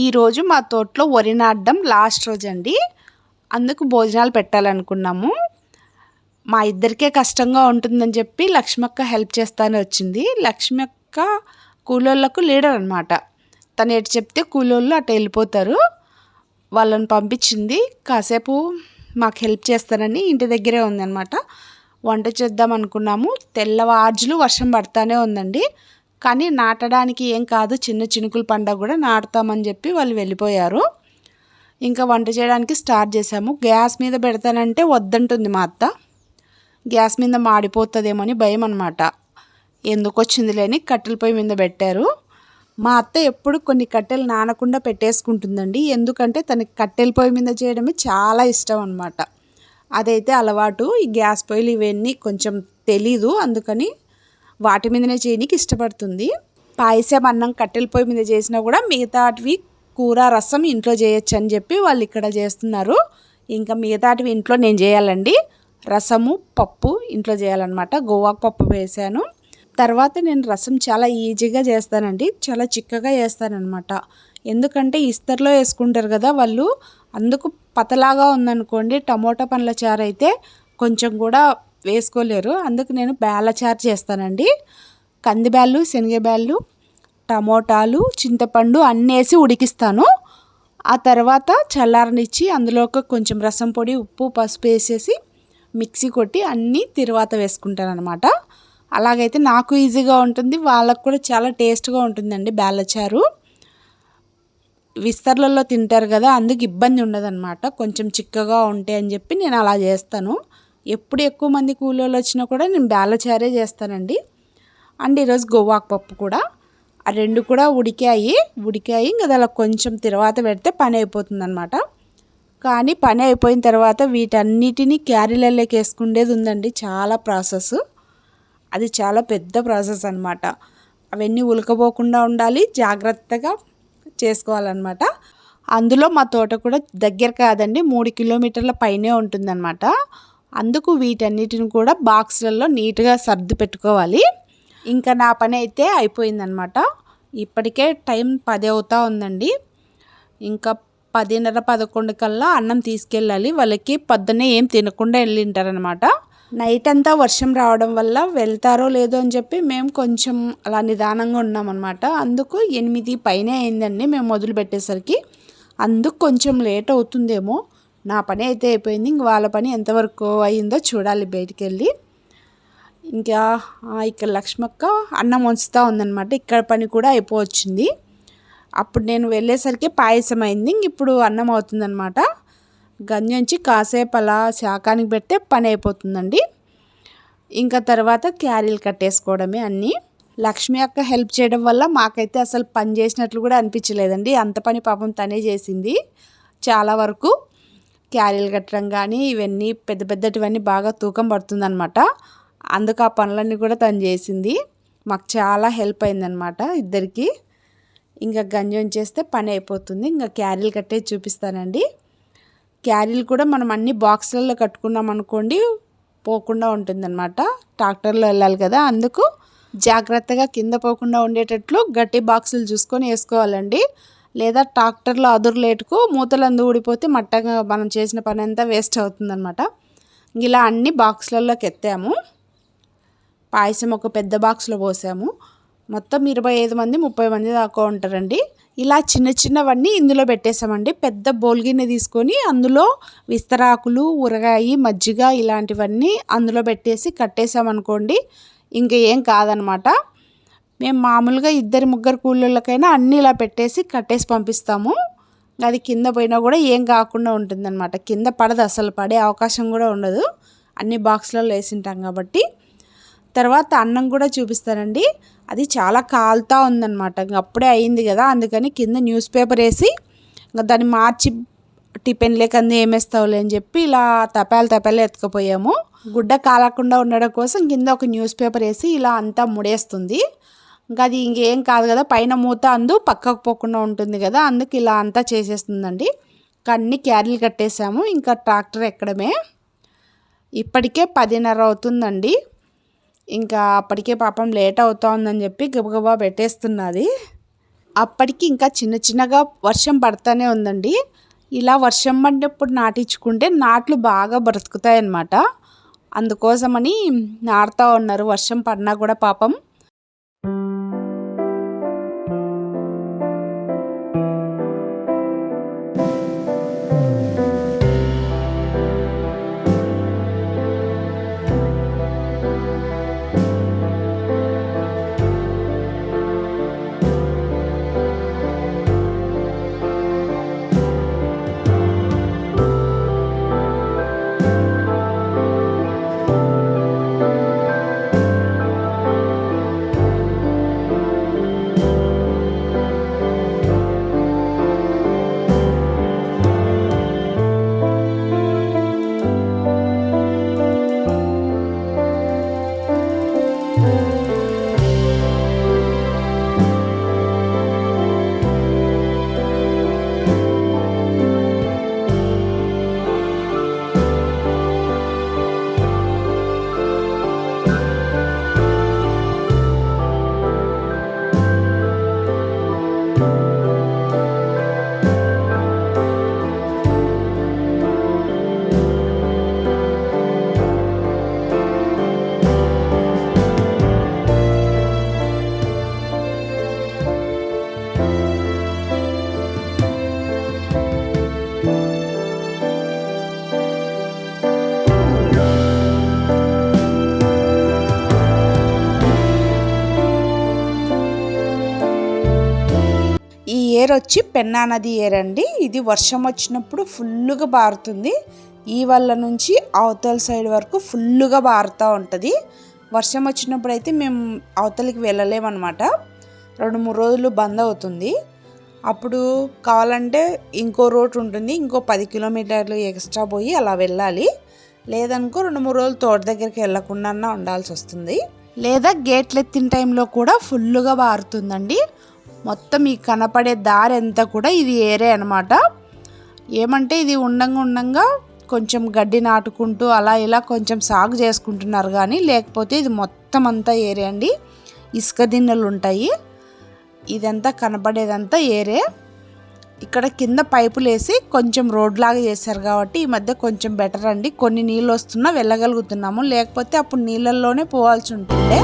ఈరోజు మా తోటలో వరి నాటడం లాస్ట్ రోజు అండి. అందుకు భోజనాలు పెట్టాలనుకున్నాము. మా ఇద్దరికే కష్టంగా ఉంటుందని చెప్పి లక్ష్మక్క హెల్ప్ చేస్తానే వచ్చింది. లక్ష్మక్క కూలోళ్ళకు లీడర్ అనమాట తను ఎటు చెప్తే కూలోళ్ళు అటు వెళ్ళిపోతారు. వాళ్ళని పంపించింది. కాసేపు మాకు హెల్ప్ చేస్తానని ఇంటి దగ్గరే ఉందన్నమాట. వంట చేద్దాం అనుకున్నాము. తెల్లవార్జులు వర్షం పడతానే ఉందండి. కానీ నాటడానికి ఏం కాదు చిన్న చినుకుల పండగ కూడా నాటుతామని చెప్పి వాళ్ళు వెళ్ళిపోయారు. ఇంకా వంట చేయడానికి స్టార్ట్ చేశాము. గ్యాస్ మీద పెడతానంటే వద్దంటుంది మా అత్త. గ్యాస్ మీద మాడిపోతుందేమో అని భయం అనమాట ఎందుకు వచ్చింది లేని కట్టెల పొయ్యి మీద పెట్టారు. మా అత్త ఎప్పుడు కొన్ని కట్టెలు నానకుండా పెట్టేసుకుంటుందండి. ఎందుకంటే తనకి కట్టెల పొయ్యి మీద చేయడమే చాలా ఇష్టం అనమాట అదైతే అలవాటు. ఈ గ్యాస్ పొయ్యిలు ఇవన్నీ కొంచెం తెలీదు. అందుకని వాటి మీదనే చేయడానికి ఇష్టపడుతుంది. పాయసం అన్నం కట్టెల పొయ్యి మీద చేసినా కూడా మిగతాటివి కూర రసం ఇంట్లో చేయొచ్చు అని చెప్పి వాళ్ళు ఇక్కడ చేస్తున్నారు. ఇంకా మిగతాటివి ఇంట్లో నేను చేయాలండి. రసము పప్పు ఇంట్లో చేయాలన్నమాట. గోవాకు పప్పు వేసాను. తర్వాత నేను రసం చాలా ఈజీగా చేస్తానండి. చాలా చిక్కగా చేస్తానన్నమాట. ఎందుకంటే ఇస్తర్లో వేసుకుంటారు కదా వాళ్ళు. అందుకు పతలాగా ఉందనుకోండి టమోటా పండ్ల చారు అయితే కొంచెం కూడా వేసుకోలేరు. అందుకు నేను బేళ్ళ చారు చేస్తానండి. కందిబ్యాళ్ళు శనగబ్యాళ్ళు టమోటాలు చింతపండు అన్నీ వేసి ఉడికిస్తాను. ఆ తర్వాత చల్లారనిచ్చి అందులోకి కొంచెం రసం పొడి ఉప్పు పసుపు వేసేసి మిక్సీ కొట్టి అన్నీ తిరువాత వేసుకుంటాను అనమాట అలాగైతే నాకు ఈజీగా ఉంటుంది. వాళ్ళకు కూడా చాలా టేస్ట్గా ఉంటుందండి బేళ్ళచారు విస్తర్లలో తింటారు కదా అందుకు ఇబ్బంది ఉండదన్నమాట. కొంచెం చిక్కగా ఉంటాయి అని చెప్పి నేను అలా చేస్తాను. ఎప్పుడు ఎక్కువ మంది కూలీలు వచ్చినా కూడా నేను బేళ్ళచారే చేస్తానండి. అండ్ ఈరోజు గోవాకు పప్పు కూడా. ఆ రెండు కూడా ఉడికాయి. ఉడికాయి ఇంకా అలా కొంచెం తర్వాత పెడితే పని అయిపోతుంది అనమాట కానీ పని అయిపోయిన తర్వాత వీటన్నిటినీ క్యారీలలోకి వేసుకునేది ఉందండి. చాలా ప్రాసెస్. అది చాలా పెద్ద ప్రాసెస్ అనమాట అవన్నీ ఉలకపోకుండా ఉండాలి. జాగ్రత్తగా చేసుకోవాలన్నమాట. అందులో మా తోట కూడా దగ్గర కాదండి. మూడు కిలోమీటర్ల పైనే ఉంటుందన్నమాట. అందుకు వీటన్నిటిని కూడా బాక్స్లలో నీట్గా సర్ది పెట్టుకోవాలి. ఇంకా నా పని అయితే అయిపోయిందనమాట ఇప్పటికే టైం పది అవుతా ఉందండి. ఇంకా పదిన్నర పదకొండు కల్లా అన్నం తీసుకెళ్ళాలి. వాళ్ళకి పొద్దున్నే ఏం తినకుండా వెళ్ళింటారనమాట నైట్ అంతా వర్షం రావడం వల్ల వెళ్తారో లేదో అని చెప్పి మేము కొంచెం అలా నిదానంగా ఉన్నామన్నమాట. అందుకు ఎనిమిది పైనే అయిందండి మేము మొదలు పెట్టేసరికి అందుకు కొంచెం లేట్ అవుతుందేమో. నా పని అయితే అయిపోయింది. ఇంక వాళ్ళ పని ఎంతవరకు అయిందో చూడాలి బయటికి వెళ్ళి ఇంకా ఇక్కడ లక్ష్మక్క అన్నం వంచుతూ ఉందనమాట ఇక్కడ పని కూడా అయిపోవచ్చింది. అప్పుడు నేను వెళ్ళేసరికి పాయసం అయింది. ఇంక ఇప్పుడు అన్నం అవుతుందనమాట గంజి కాసేపు అలా శాకానికి పెడితే పని అయిపోతుందండి. ఇంకా తర్వాత క్యారీలు కట్టేసుకోవడమే అన్నీ. లక్ష్మి అక్క హెల్ప్ చేయడం వల్ల మాకైతే అసలు పని చేసినట్లు కూడా అనిపించలేదండి. అంత పని పాపం తనే చేసింది. చాలా వరకు. క్యారీలు కట్టడం కానీ ఇవన్నీ పెద్ద పెద్దటివన్నీ బాగా తూకం పడుతుందనమాట అందుకు ఆ పనులన్నీ కూడా తను చేసింది. మాకు చాలా హెల్ప్ అయిందనమాట ఇద్దరికి. ఇంకా గంజం చేస్తే పని అయిపోతుంది. ఇంకా క్యారీలు కట్టే చూపిస్తానండి. క్యారీలు కూడా మనం అన్ని బాక్సులలో కట్టుకున్నాం అనుకోండి పోకుండా ఉంటుందన్నమాట. ట్రాక్టర్లో వెళ్ళాలి కదా అందుకు జాగ్రత్తగా కింద పోకుండా ఉండేటట్లు గట్టి బాక్సులు చూసుకొని వేసుకోవాలండి. లేదా ట్రాక్టర్లో అదురులేటుకు మూతలు అందు ఊడిపోతే మట్టగా మనం చేసిన పని అంతా వేస్ట్ అవుతుందన్నమాట. ఇలా అన్ని బాక్స్లలోకి ఎత్తాము. పాయసం ఒక పెద్ద బాక్స్లో పోసాము. మొత్తం ఇరవై ఐదు మంది ముప్పై మంది దాకా ఉంటారండి. ఇలా చిన్న చిన్నవన్నీ ఇందులో పెట్టేసామండి. పెద్ద బోల్గిన్నె తీసుకొని అందులో విస్తరాకులు ఊరగాయ మజ్జిగ ఇలాంటివన్నీ అందులో పెట్టేసి కట్టేసామనుకోండి ఇంకా ఏం కాదనమాట మేము మామూలుగా ఇద్దరు ముగ్గురు కూలీలకైనా అన్నీ ఇలా పెట్టేసి కట్టేసి పంపిస్తాము. అది కింద పోయినా కూడా ఏం కాకుండా ఉంటుందన్నమాట. కింద పడదు అసలు పడే అవకాశం కూడా ఉండదు. అన్ని బాక్స్లలో వేసింటాం కాబట్టి. తర్వాత అన్నం కూడా చూపిస్తానండి. అది చాలా కాలుతా ఉందన్నమాట. ఇంక అప్పుడే అయింది కదా అందుకని కింద న్యూస్ పేపర్ వేసి ఇంకా దాన్ని మార్చి టిఫిన్ లేకంది ఏమేస్తావులే అని చెప్పి ఇలా తపాలు తపాలు ఎత్తుకుపోయాము. గుడ్డ కాలకుండా ఉండడం కోసం కింద ఒక న్యూస్ పేపర్ వేసి ఇలా అంతా ముడేస్తుంది. ఇంకా అది ఇంకేం కాదు కదా పైన మూత అందు పక్కకు పోకుండా ఉంటుంది కదా అందుకు ఇలా అంతా చేసేస్తుందండి. అన్ని క్యారీలు కట్టేసాము ఇంకా ట్రాక్టర్ ఎక్కడమే. ఇప్పటికే పదిన్నర అవుతుందండి. ఇంకా అప్పటికే పాపం లేట్ అవుతా ఉందని చెప్పి గబగబా పెట్టేస్తున్నది. అప్పటికి ఇంకా చిన్న చిన్నగా వర్షం పడుతూనే ఉందండి. ఇలా వర్షం పడినప్పుడు నాటించుకుంటే నాట్లు బాగా బ్రతుకుతాయన్నమాట. అందుకోసమని నాటుతూ ఉన్నారు వర్షం పడినా కూడా పాపం. ఈ వచ్చి పెన్నా నది ఏరండి. అండి ఇది వర్షం వచ్చినప్పుడు ఫుల్గా బారుతుంది. ఈ వల్ల నుంచి అవతల సైడ్ వరకు ఫుల్గా బారుతూ ఉంటుంది. వర్షం వచ్చినప్పుడు అయితే మేము అవతలికి వెళ్ళలేమన్నమాట. రెండు మూడు రోజులు బంద్ అవుతుంది. అప్పుడు కావాలంటే ఇంకో రోడ్ ఉంటుంది. ఇంకో పది కిలోమీటర్లు ఎక్స్ట్రా పోయి అలా వెళ్ళాలి. లేదనుకో రెండు మూడు రోజులు తోట దగ్గరికి వెళ్ళకుండా ఉండాల్సి వస్తుంది. లేదా గేట్లు ఎత్తిన టైంలో కూడా ఫుల్గా బారుతుందండి. మొత్తం ఈ కనపడే దారి అంతా కూడా ఇది ఏరే అనమాట ఏమంటే ఇది ఉండంగా ఉండంగా కొంచెం గడ్డి నాటుకుంటూ అలా ఇలా కొంచెం సాగు చేసుకుంటున్నారు కానీ లేకపోతే ఇది మొత్తం అంతా ఏరే అండి. ఇసుక దిన్నెలు ఉంటాయి. ఇదంతా కనపడేదంతా ఏరే. ఇక్కడ కింద పైపులు వేసి కొంచెం రోడ్లాగా చేశారు కాబట్టి ఈ మధ్య కొంచెం బెటర్ అండి. కొన్ని నీళ్ళు వస్తున్నా వెళ్ళగలుగుతున్నాము. లేకపోతే అప్పుడు నీళ్ళల్లోనే పోవాల్సి ఉంటుండే.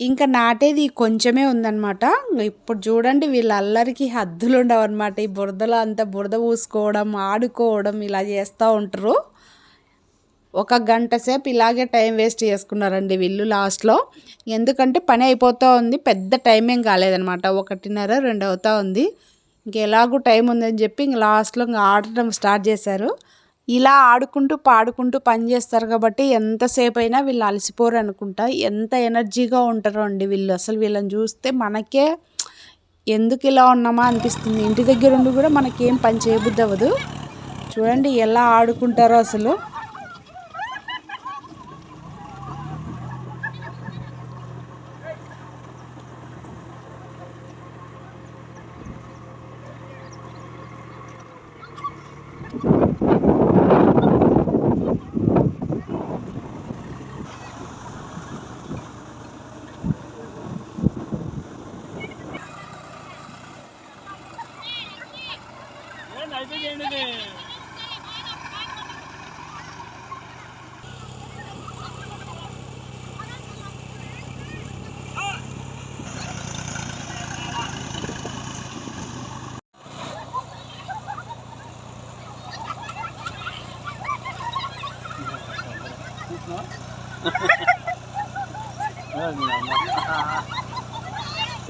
ఇంకా నాటేది కొంచెమే ఉందన్నమాట. ఇప్పుడు చూడండి వీళ్ళ అల్లరికి హద్దులు ఉండవన్నమాట ఈ బురదలో అంతా బురద పూసుకోవడం ఆడుకోవడం ఇలా చేస్తూ ఉంటారు. ఒక గంట సేపు ఇలాగే టైం వేస్ట్ చేసుకున్నారండి వీళ్ళు లాస్ట్లో. ఎందుకంటే పని అయిపోతూ ఉంది పెద్ద టైం ఏం కాలేదనమాట ఒకటిన్నర రెండు అవుతూ ఉంది. ఇంకెలాగూ టైం ఉందని చెప్పి ఇంక లాస్ట్లో ఇంకా ఆడటం స్టార్ట్ చేశారు. ఇలా ఆడుకుంటూ పాడుకుంటూ పని చేస్తారు కాబట్టి ఎంతసేపు అయినా వీళ్ళు అలసిపోరు అనుకుంటా. ఎంత ఎనర్జీగా ఉంటారో అండి వీళ్ళు. అసలు వీళ్ళని చూస్తే మనకే ఎందుకు ఇలా ఉన్నామా అనిపిస్తుంది. ఇంటి దగ్గర ఉండి కూడా మనకేం పని చేయబుద్ధి అవ్వదు. చూడండి ఎలా ఆడుకుంటారో అసలు.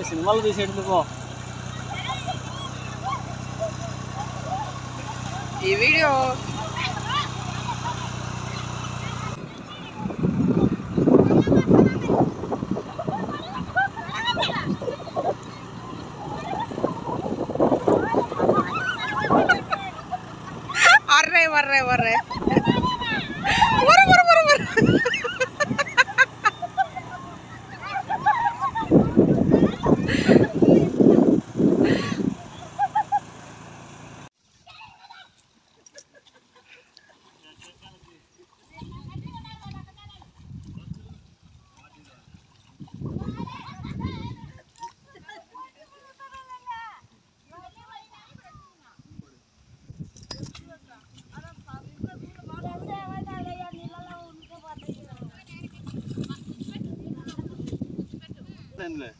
సినిమాలు తీసేందుకో ఈ video array Varre Varre senle.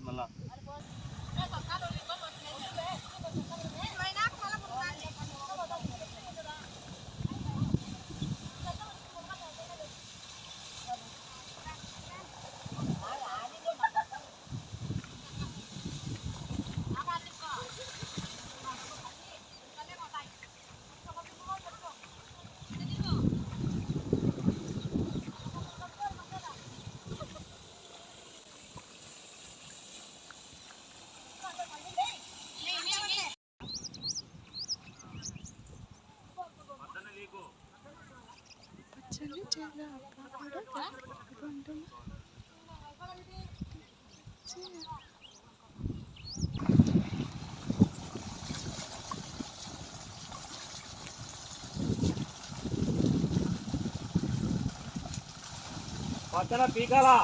పక్కన పీకాలా?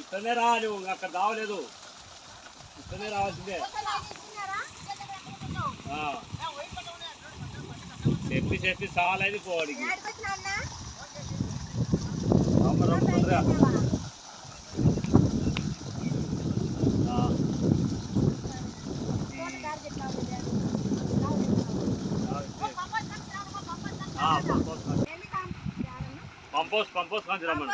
ఇక్కడనే రా నువ్వు అక్కడ రావలేదు ఇక్కడనే రావాల్సిందే. చెప్పి చెప్పి సాలైంది పోడికి రమ్మ రమ్మ తొందరగా. ఆ. ఆ, పంపోస్ కాంచి. పంపోస్ పంపోస్ కాంచి రమ్మను